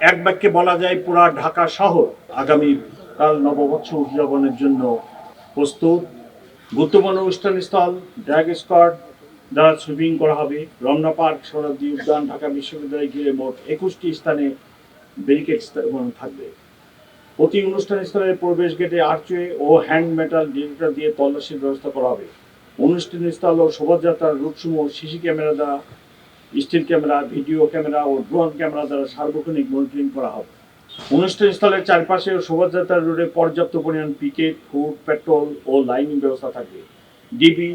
এক বাক্যে বলা যায়, পুরা ঢাকা শহর আগামী কাল নববর্ষ উদযাপনের জন্য প্রস্তুত। গুরুত্বপূর্ণ অনুষ্ঠানস্থল ড্র্যাগ স্কট দ্বারা সুইমিং করা হবে। রমনা পার্ক শরদ্দী উদ্যান, ঢাকা বিশ্ববিদ্যালয় ঘিরে মোট একুশটি স্থানে ব্যারিকেড থাকবে। প্রতি অনুষ্ঠান স্থলের প্রবেশ গেটে আর্চওয়ে ও হ্যান্ড মেটাল ডিটেক্টর দিয়ে তল্লাশির ব্যবস্থা করা হবে। অনুষ্ঠান স্থল ও শোভাযাত্রার রুটসমূহ, সিসি ক্যামেরা দ্বারা স্টিল ক্যামেরা, ভিডিও ক্যামেরা ও ড্রোন ক্যামেরা দ্বারা সার্বক্ষণিক মনিটরিং করা হবে। অনুষ্ঠান স্থলের চারপাশে ও শোভাযাত্রার রোডে পর্যাপ্ত পরিমাণ পিকেট ফুড পেট্রোল ও লাইনিং ব্যবস্থা থাকবে। ডিবি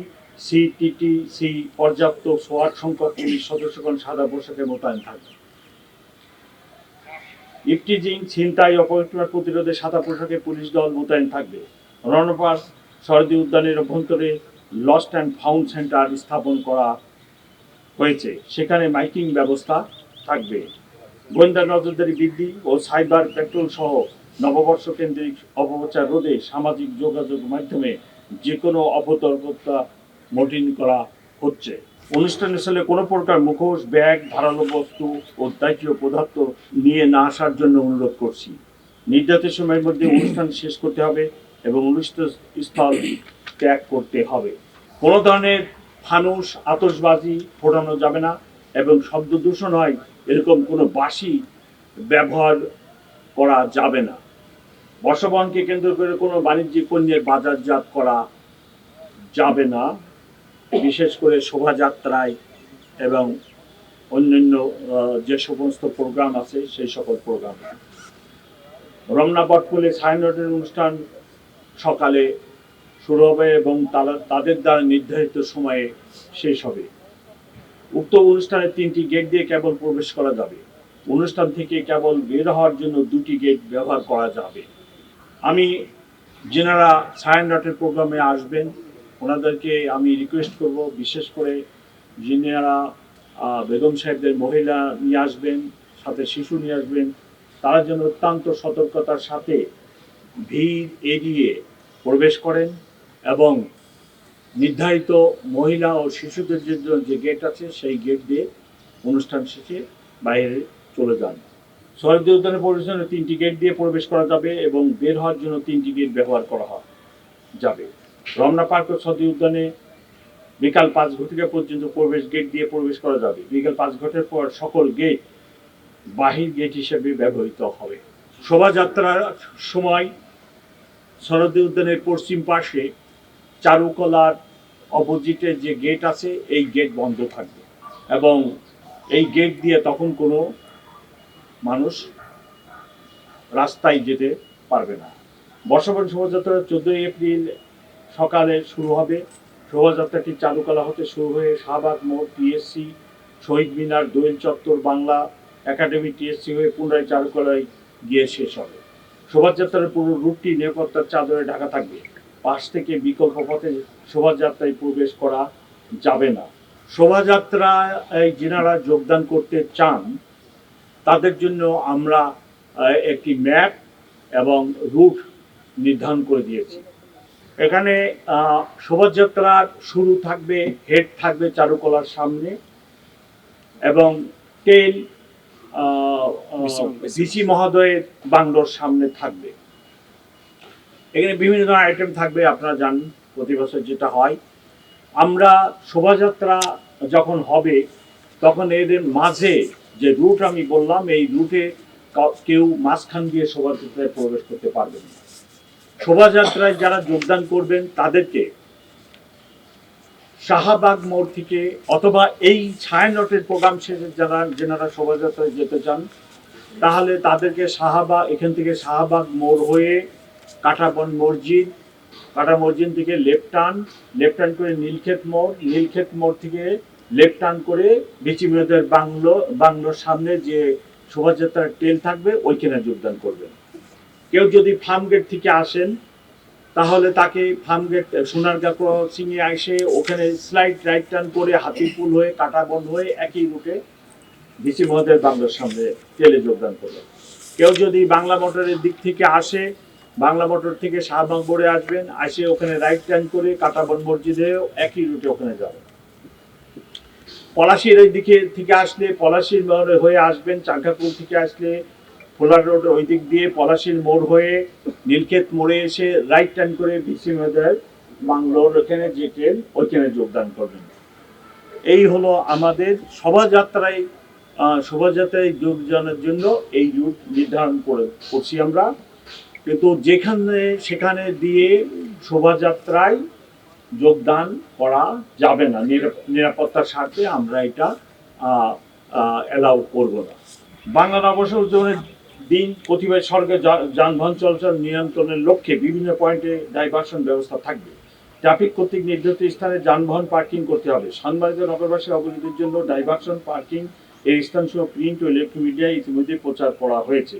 সিটিটিসি পর্যাপ্ত সোয়াট সংখ্যক পুলিশ সদস্যগণ সাদা পোশাকে মোতায়েন থাকবে। ইফটিজিং, ছিনতাই অপহরণ প্রতিরোধে সাদা পোশাকে পুলিশ দল মোতায়েন থাকবে। রণপাস শরদী উদ্যানের অভ্যন্তরে লস্ট অ্যান্ড ফাউন্ড সেন্টার স্থাপন করা হয়েছে। সেখানে মাইকিং ব্যবস্থা থাকবে। গোয়েন্দা নজরদারি বৃদ্ধি ও সাইবার পেট্রোল সহ নববর্ষ কেন্দ্রিক অপপ্রচার রোধে সামাজিক যোগাযোগ মাধ্যমে যে কোনো অপতর্কতা মোটিন করা হচ্ছে। অনুষ্ঠান স্থলে কোনো প্রকার মুখোশ, ব্যাগ, ধারালো বস্তু ও দাহ্য পদার্থ নিয়ে না আসার জন্য অনুরোধ করছি। নির্ধারিত সময়ের মধ্যে অনুষ্ঠান শেষ করতে হবে এবং অনুষ্ঠান স্থল ত্যাগ করতে হবে। কোনো ধরনের ফানুস আতশবাজি ফোটানো যাবে না এবং শব্দ দূষণ হয়, এরকম কোনো বাসি ব্যবহার করা যাবে না। বর্ষবরণকে কেন্দ্র করে কোনো বাণিজ্যিক পণ্যের বাজারজাত করা যাবে না। বিশেষ করে শোভাযাত্রায় এবং অন্যান্য যে সমস্ত প্রোগ্রাম আছে, সেই সকল প্রোগ্রাম। রমনা বটফুলে সায়নটের অনুষ্ঠান সকালে শুরু হবে এবং তারা- তাদের দ্বারা নির্ধারিত সময়ে শেষ হবে। উক্ত অনুষ্ঠানে তিনটি গেট দিয়ে কেবল প্রবেশ করা যাবে। অনুষ্ঠান থেকে কেবল বের হওয়ার জন্য দুটি গেট ব্যবহার করা যাবে। আমি যেনারা সায়ন রাটের প্রোগ্রামে আসবেন, ওনাদেরকে আমি রিকোয়েস্ট করব, বিশেষ করে যিনারা বেগম সাহেবদের মহিলা নিয়ে আসবেন, সাথে শিশু নিয়ে আসবেন, তারা যেন অত্যন্ত সতর্কতার সাথে ভিড় এড়িয়ে প্রবেশ করেন। এবং নির্ধারিত মহিলা ও শিশুদের জন্য যে গেট আছে, সেই গেট দিয়ে অনুষ্ঠান শেষে বাইরে চলে যান। শহীদ উদ্যানের প্রবেশনে তিনটি গেট দিয়ে প্রবেশ করা যাবে এবং বের হওয়ার জন্য তিনটি গেট ব্যবহার করা যাবে। রমনা পার্ক ও সদী উদ্যানে বিকাল পাঁচ ঘটিকা পর্যন্ত প্রবেশ গেট দিয়ে প্রবেশ করা যাবে। বিকাল পাঁচ ঘটের পর সকল গেট বাহির গেট হিসেবে ব্যবহৃত হবে। শোভাযাত্রার সময় শরদী উদ্যানের পশ্চিম পাশে চারুকলার অপোজিটে যে গেট আছে, এই গেট বন্ধ থাকবে। এবং এই গেট দিয়ে তখন কোনো মানুষ রাস্তায় যেতে পারবে না। বর্ষবরণ শোভাযাত্রা চোদ্দই এপ্রিল সকালে শুরু হবে। শোভাযাত্রাটি চারুকলা হতে শুরু হয়ে শাহবাগ মোড় টিএসসি শহীদ মিনার, দোয়েল চত্বর, বাংলা একাডেমি টিএসসি হয়ে পুনরায় চারুকলায় গিয়ে শেষ হবে। শোভাযাত্রার পুরো রুটটি নিরাপত্তার চাদরে ঢাকা থাকবে। পাশ থেকে বিকল্প পথে শোভাযাত্রায় প্রবেশ করা যাবে না। শোভাযাত্রায় যেনারা যোগদান করতে চান তাদের জন্য আমরা একটি ম্যাপ এবং রুট নির্ধারণ করে দিয়েছি। এখানে আহ, শোভাযাত্রার শুরু থাকবে হেড থাকবে চারুকলার সামনে এবং টেল ভিসি মহোদয়ের বাংলোর সামনে থাকবে। এখানে বিভিন্ন ধরনের আইটেম থাকবে, আপনারা জানেন প্রতি বছর যেটা হয়। আমরা শোভাযাত্রা যখন হবে, তখন এদের মাঝে যে রুট আমি বললাম, এই রুটে কেউ মাঝখান দিয়ে শোভাযাত্রায় প্রবেশ করতে পারবেন না। শোভাযাত্রায় যারা যোগদান করবেন, তাদেরকে শাহবাগ মোড় থেকে অথবা এই ছায়ানটের প্রোগ্রাম শেষে যারা, যেনারা শোভাযাত্রায় যেতে চান, তাহলে তাদেরকে শাহবাগ এখান থেকে শাহবাগ মোড় হয়ে কাঁটাবন মসজিদ কাটা মসজিদ থেকে লেফট টার্ন লেফট টার্ন করে নীলক্ষেত মোড় নীলক্ষেত মোড় থেকে লেফট টার্ন করে বিচিবিরদের বাংলো, বাংলোর সামনে যে শোভাযাত্রার টেল থাকবে, ওইখানে যোগদান করবেন। কেউ যদি ফার্ম গেট থেকে আসেন, তাহলে তাকে ফার্ম গেট সোনারগা ক্রসিংয়ে এসে ওখানে স্লাইড রাইট টার্ন করে হাতিপুল হয়ে কাটাবন হয়ে একই রুটে মহোদয়ের বাংলোর সামনে টেলে যোগদান করবেন। কেউ যদি বাংলা মোটরের দিক থেকে আসে বাংলা মোটর থেকে শাহবাগ মোড়ে আসবেন, আসে ওখানে রাইট টার্ন করে কাটাবন মসজিদে, একই রুটে ওখানে যাবেন। পলাশির ওই দিকে থেকে আসলে, পলাশির মোড়ে হয়ে আসবেন চাঙ্কাপুর থেকে আসলে ফুলার রোড ওই দিক দিয়ে পলাশির মোড় হয়ে নীলক্ষেত মোড়ে এসে রাইট টার্ন করে ভিসি মেদার বাংলোর ওখানে যে ট্রেন ওইখানে যোগদান করবেন। এই হলো আমাদের শোভাযাত্রায় শোভাযাত্রায় যোগদানের জন্য এই রুট নির্ধারণ করে করছি আমরা। কিন্তু যেখানে সেখানে দিয়ে শোভাযাত্রায় যোগদান করা যাবে না। নিরাপ- নিরাপত্তার স্বার্থে আমরা এটা অ্যালাউ করব না। বাংলা নববর্ষ উদযাপনের দিন প্রতিবার সড়কে যানবাহন চলাচল নিয়ন্ত্রণের লক্ষ্যে বিভিন্ন পয়েন্টে ডাইভারশন ব্যবস্থা থাকবে। ট্রাফিক কর্তৃক নির্ধারিত স্থানে যানবাহন পার্কিং করতে হবে। সাংবাদিক নগরবাসী অবগতির জন্য ডাইভারশন পার্কিং এর স্থানসহ প্রিন্ট ও ইলেকট্রিক মিডিয়ায় ইতিমধ্যে প্রচার করা হয়েছে।